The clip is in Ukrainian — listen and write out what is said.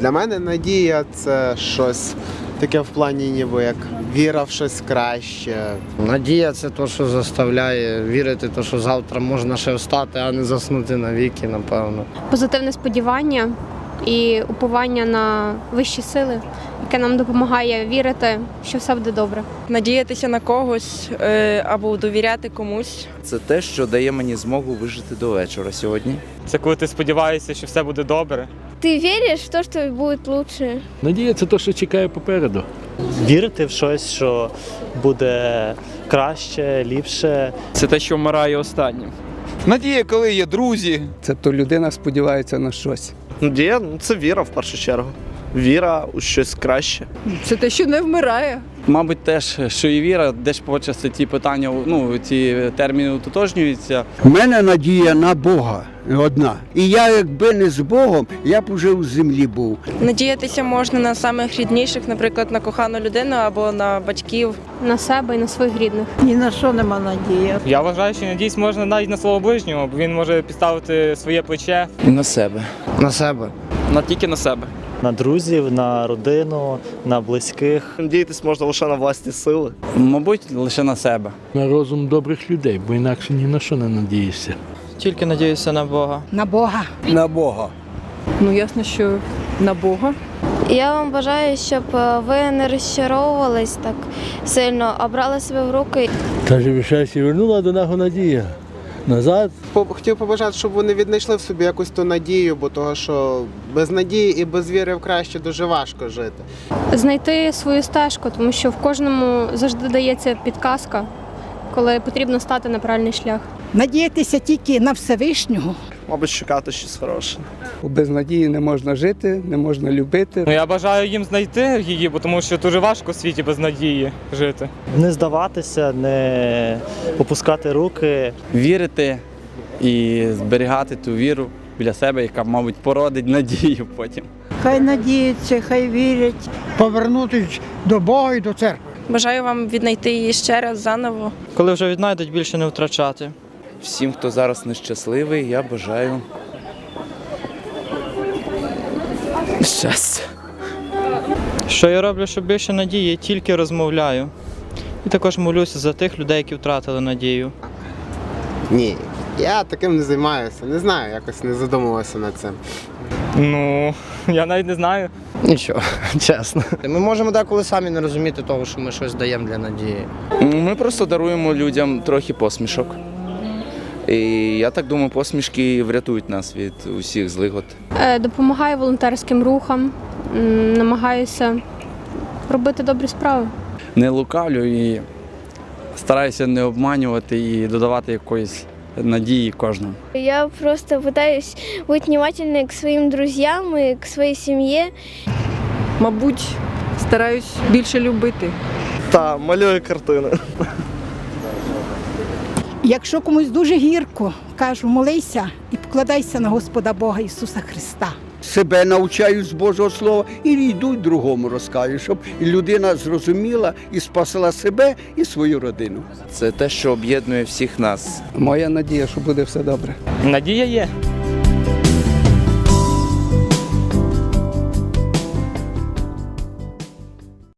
Для мене надія це щось таке в плані, ніби як віра в щось краще. Надія це те, що заставляє вірити, те, що завтра можна ще встати, а не заснути навіки, напевно. позитивне сподівання і уповання на вищі сили, яке нам допомагає вірити, що все буде добре. надіятися на когось е, або довіряти комусь. Це те, що дає мені змогу вижити до вечора сьогодні. Це коли ти сподіваєшся, що все буде добре. Ты веришь в то, что будет лучше? Надія це те, що чекає попереду. вірити в щось, що буде краще, ліпше. Це те, що вмирає останнім. Надія, коли є друзі. Це то людина сподівається на щось. Надія ну, це віра в першу чергу. Віра у щось краще. Це те, що не вмирає. Мабуть, теж, що і віра, де ж почасти ті питання, ну, ці терміни утотожнюються. У мене надія на Бога одна. І я, якби не з Богом, я б уже у землі був. Надіятися можна на самих рідніших, наприклад, на кохану людину або на батьків. На себе і на своїх рідних. Ні на що нема надії. Я вважаю, що надіюсь можна навіть на свого ближнього, бо він може підставити своє плече. І на себе. На себе. На тільки на себе. На друзів, на родину, на близьких. Надіятись можна лише на власні сили. Мабуть, лише на себе. На розум добрих людей, бо інакше ні на що не надієшся. Тільки надіюся на Бога. На Бога. На Бога. Ну ясно, що на Бога. Я вам бажаю, щоб е, ви не розчаровувались так сильно, а брали себе в руки. Каже, вишайся, вернула до нього надія. Назад По- Хотів побажати, щоб вони віднайшли в собі якусь ту надію, бо того, що без надії і без віри в краще дуже важко жити. Знайти свою стежку, тому що в кожному завжди дається підказка, коли потрібно стати на правильний шлях. Надіятися тільки на Всевишнього. Мабуть, шукати щось хороше. Без надії не можна жити, не можна любити. Ну я бажаю їм знайти її, бо тому що дуже важко в світі без надії жити. Не здаватися, не опускати руки. Вірити і зберігати ту віру біля себе, яка, мабуть, породить надію потім. Хай надіються, хай вірять. Повернутися до Бога і до церкви. Бажаю вам віднайти її ще раз заново. Коли вже віднайдуть, більше не втрачати. Всім, хто зараз нещасливий, я бажаю щастя. Що я роблю, щоб більше надії, тільки розмовляю. І також молюся за тих людей, які втратили надію. Ні, я таким не займаюся. Не знаю, якось не задумувався над цим. Ну, я навіть не знаю. Нічого, чесно. Ми можемо деколи самі не розуміти того, що ми щось даємо для надії. Ми просто даруємо людям трохи посмішок. І я так думаю, посмішки врятують нас від усіх злигот. Е, Допомагаю волонтерським рухам, намагаюся робити добрі справи. Не лукавлю і стараюся не обманювати і додавати якоїсь надії кожному. Я просто пытаюсь быть внимательной к своим друзьям и к своей семье. Мабуть, стараюсь більше любити. Та малюю картини. Якщо комусь дуже гірко, кажу, молися і покладайся на Господа Бога Ісуса Христа. Себе навчаю з Божого Слова і йду другому розкажу, щоб людина зрозуміла і спасла себе і свою родину. Це те, що об'єднує всіх нас. Моя надія, що буде все добре. Надія є.